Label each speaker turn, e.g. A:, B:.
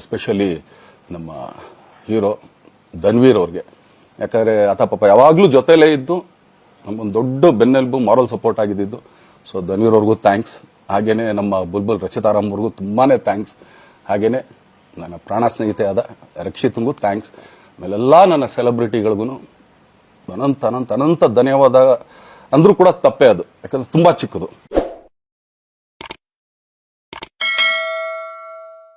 A: Especially ನಮ್ಮ hero Dhanveer ಅವ್ರಿಗೆ. ಯಾಕಂದರೆ ಆತ ಪಾಪ ಯಾವಾಗಲೂ ಜೊತೆಲೇ ಇದ್ದು, ನಮ್ಮೊಂದು ದೊಡ್ಡ ಬೆನ್ನೆಲುಬು ಮಾರಲ್ ಸಪೋರ್ಟ್ ಆಗಿದ್ದಿದ್ದು. ಸೊ ಧನ್ವೀರ್ ಅವ್ರಿಗೂ ಥ್ಯಾಂಕ್ಸ್ ಹಾಗೆಯೇ ನಮ್ಮ ಬುಲ್ಬುಲ್ ರಚಿತಾರಾಮ್ ಅವ್ರಿಗೂ ತುಂಬಾ ಥ್ಯಾಂಕ್ಸ್ ಹಾಗೆಯೇ ನನ್ನ ಪ್ರಾಣ ಸ್ನೇಹಿತೆ ಆದ ರಕ್ಷಿತ್ಗೂ ಥ್ಯಾಂಕ್ಸ್ ಆಮೇಲೆಲ್ಲ ನನ್ನ ಸೆಲೆಬ್ರಿಟಿಗಳಿಗೂ ಅನಂತ ಅನಂತ ಅನಂತ ಧನ್ಯವಾದ ಅಂದರೂ ಕೂಡ ತಪ್ಪೇ ಅದು. ಯಾಕಂದ್ರೆ ತುಂಬ ಚಿಕ್ಕದು.